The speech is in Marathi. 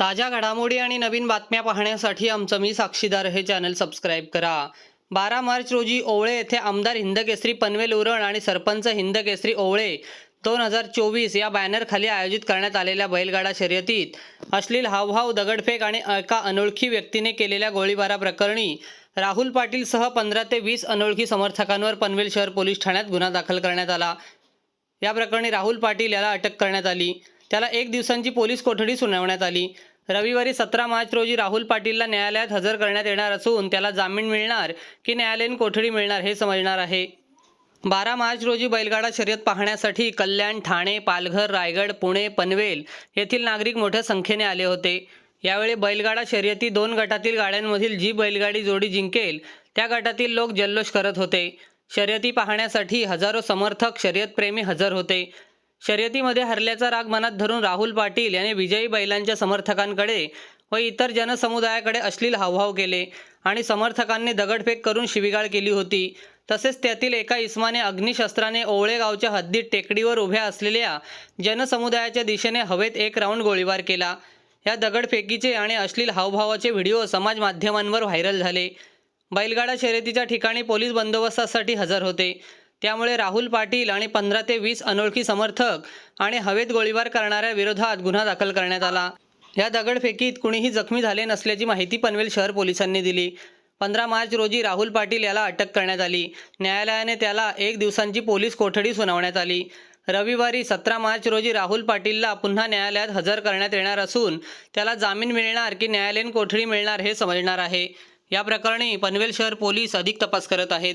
ताज्या घडामोडी आणि नवीन बातम्या पाहण्यासाठी आमचं मी साक्षीदार हे चॅनल सबस्क्राईब करा. बारा मार्च रोजी ओवळे येथे आमदार हिंदकेसरी पनवेल उरण आणि सरपंच हिंदकेसरी ओवळे दोन हजार चोवीस या बॅनरखाली आयोजित करण्यात आलेल्या बैलगाडा शर्यतीत अश्लील हावभाव दगडफेक आणि एका अनोळखी व्यक्तीने केलेल्या गोळीबाराप्रकरणी राहुल पाटीलसह पंधरा ते वीस अनोळखी समर्थकांवर पनवेल शहर पोलीस ठाण्यात गुन्हा दाखल करण्यात आला. या प्रकरणी राहुल पाटील याला अटक करण्यात आली. त्याला एक दिवसांची पोलीस कोठडी सुनावण्यात आली. रविवारी सतरा मार्च रोजी राहुल पाटीलला न्यायालयात हजर करण्यात येणार असून त्याला जामीन मिळणार की न्यायालयीन कोठडी मिळणार हे समजणार आहे. बारा मार्च रोजी बैलगाडा शर्यत पाहण्यासाठी कल्याण ठाणे पालघर रायगड पुणे पनवेल येथील नागरिक मोठ्या संख्येने आले होते. यावेळी बैलगाडा शर्यती दोन गटातील गाड्यांमधील जी बैलगाडी जोडी जिंकेल त्या गटातील लोक जल्लोष करत होते. शर्यती पाहण्यासाठी हजारो समर्थक शर्यतप्रेमी हजर होते. शर्यतीमध्ये हरल्याचा राग मनात धरून राहुल पाटील यांनी विजयी बैलांच्या समर्थकांकडे व इतर जनसमुदायाकडे अश्लील हावभाव केले आणि समर्थकांनी दगडफेक करून शिवीगाळ केली होती. तसेच त्यातील एका इस्माने अग्निशस्त्राने ओवळे गावच्या हद्दीत टेकडीवर उभ्या असलेल्या जनसमुदायाच्या दिशेने हवेत एक राऊंड गोळीबार केला. या दगडफेकीचे आणि अश्लील हावभावाचे व्हिडिओ समाज माध्यमांवर व्हायरल झाले. बैलगाडा शर्यतीच्या ठिकाणी पोलीस बंदोबस्तासाठी हजर होते. त्यामुळे राहुल पाटील आणि पंधरा ते वीस अनोळखी समर्थक आणि हवेत गोळीबार करणाऱ्या विरोधात गुन्हा दाखल करण्यात आला. या दगडफेकीत कुणीही जखमी झाले नसल्याची माहिती पनवेल शहर पोलिसांनी दिली. पंधरा मार्च रोजी राहुल पाटील याला अटक करण्यात आली. न्यायालयाने त्याला एक दिवसांची पोलीस कोठडी सुनावण्यात आली. रविवारी सतरा मार्च रोजी राहुल पाटीलला पुन्हा न्यायालयात हजर करण्यात येणार असून त्याला जामीन मिळणार की न्यायालयीन कोठडी मिळणार हे समजणार आहे. या प्रकरणी पनवेल शहर पोलीस अधिक तपास करत आहेत.